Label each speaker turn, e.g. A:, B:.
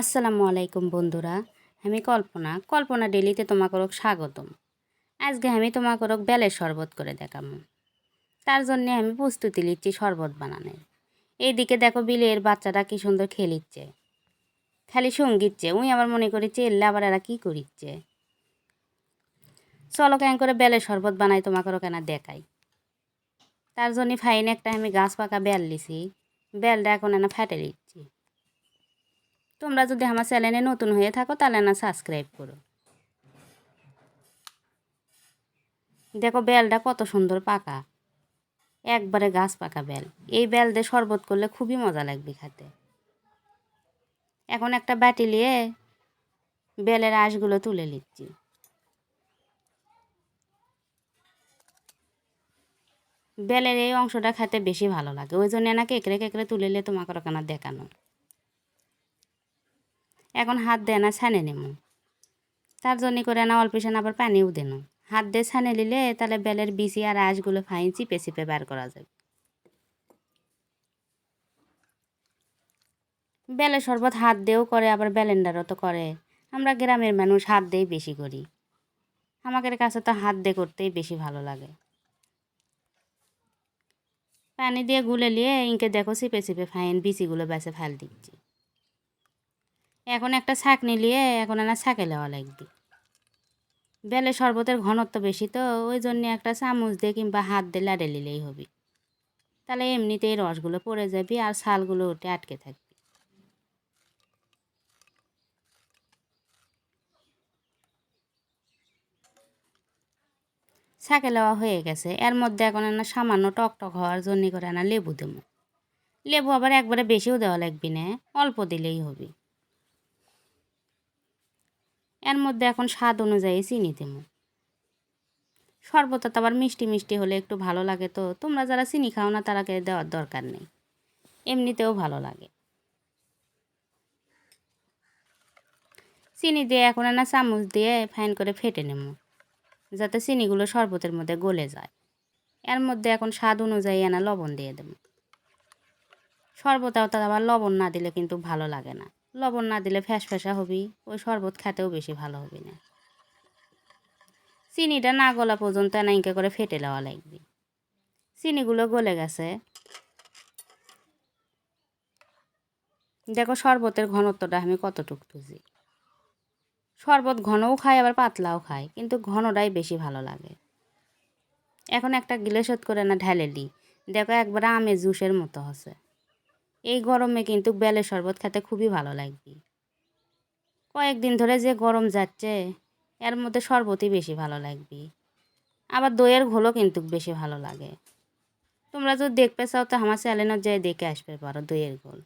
A: আসসালামু আলাইকুম বন্ধুরা, আমি কল্পনা। কল্পনা ডেলিতে তোমাকে স্বাগতম। আজকে আমি তোমাকে বেলের শরবত করে দেখাবো তার জন্য আমি প্রস্তুতি নিচ্ছি শরবত বানানোর। এইদিকে দেখো বিলের বাচ্চাটা কি সুন্দর খেলিচ্ছে। খালি সঙ্গীতছে উই আবার মনে করি চেললে আবার এরা কী করিচ্ছে। চলো কেন করে বেলের শরবত বানাই তোমাকে কেন দেখাই। তার জন্য ফাইন একটা আমি গাছ পাকা বেল লিছি বেলটা এখন এনা ফেটে তোমরা যদি আমার চ্যানেলে নতুন হয়ে থাকো, তাহলে না সাবস্ক্রাইব করো। দেখো বেলটা কত সুন্দর পাকা। একবারে গাছ পাকা বেল। এই বেল দিয়ে শরবত করলে খুবই মজা লাগবে খেতে। এখন একটা বাটি নিয়ে বেলের আঁশগুলো তুলে নিচ্ছি। বেলের এই অংশটা খেতে বেশি ভালো লাগে। ওই জন্য না কেকড়ে কেকড়ে তুলে নিয়ে তোমাকে ওখানে দেখানো। এখন হাত দেয় না, ছানে নেমু। তার জন্য করে না অল্প সান আবার পানিও দেন। হাত দিয়ে ছানে নিলে তাহলে বেলের বিচি আর আঁশগুলো ফাইন চিপে চিপে বার করা যাবে। বেলের শরবত হাত দিয়েও করে, আবার ব্যালেন্ডারও তো করে। আমরা গ্রামের মানুষ হাত দিয়েই বেশি করি। আমাদের কাছে তো হাত দিয়ে করতেই বেশি ভালো লাগে। পানি দিয়ে গুলে নিয়ে ইনকে দেখো, চিপে চিপে ফাইন বিচিগুলো বেছে ফেল দিচ্ছি। এখন একটা শাক নিলিয়ে এখন না শাকে নেওয়া লাগবে। বেলে শরবতের ঘনত্ব বেশি তো, ওই জন্য একটা চামচ দিয়ে কিংবা হাত দিয়ে লাড়ে নিলেই হবে। তাহলে এমনিতেই রসগুলো পড়ে যাবে আর ছালগুলো উঠে আটকে থাকবে। শাকে নেওয়া হয়ে গেছে। এর মধ্যে এখন না সামান্য টক টক হওয়ার জন্য করে না লেবু দেবো। লেবু আবার একবারে বেশিও দেওয়া লাগবে না, অল্প দিলেই হবে। এর মধ্যে এখন স্বাদ অনুযায়ী চিনি দেবো। শরবত আবার মিষ্টি মিষ্টি হলে একটু ভালো লাগে তো। তোমরা যারা চিনি খাও না তারাকে দেওয়ার দরকার নেই। এমনিতেও ভালো লাগে। চিনি দিয়ে এখন না চামচ দিয়ে ফাইন করে ফেটে নেব, যাতে চিনিগুলো শরবতের মধ্যে গলে যায়। এর মধ্যে এখন স্বাদ অনুযায়ী এনা লবণ দিয়ে দেব। শরবতেও তার আবার লবণ না দিলে কিন্তু ভালো লাগে না। লবণ না দিলে ফ্যাস ফ্যাসা হবি, ওই শরবত খেতেও বেশি ভালো হবে না। চিনিটা না গলা পর্যন্ত নাইকা করে ফেটে নেওয়া লাগবে। চিনিগুলো গলে গেছে। দেখো শরবতের ঘনত্বটা আমি কতটুক তুজি শরবত ঘনও খাই আবার পাতলাও খাই কিন্তু ঘনটাই বেশি ভালো লাগে। এখন একটা গিলেসত করে না ঢেলে দিই। দেখো একবার আমের জুসের মতো হচ্ছে। এই গরমে কিন্তু বেলে শরবত খেতে খুবই ভালো লাগবে। কয়েকদিন ধরে যে গরম যাচ্ছে, এর মধ্যে শরবতই বেশি ভালো লাগবে। আবার দইয়ের ঘোলও কিন্তু বেশি ভালো লাগে। তোমরা যদি দেখতে চাও তো আমার চ্যানেলে যেয়ে দেখে আসবে পারো দইয়ের ঘোল।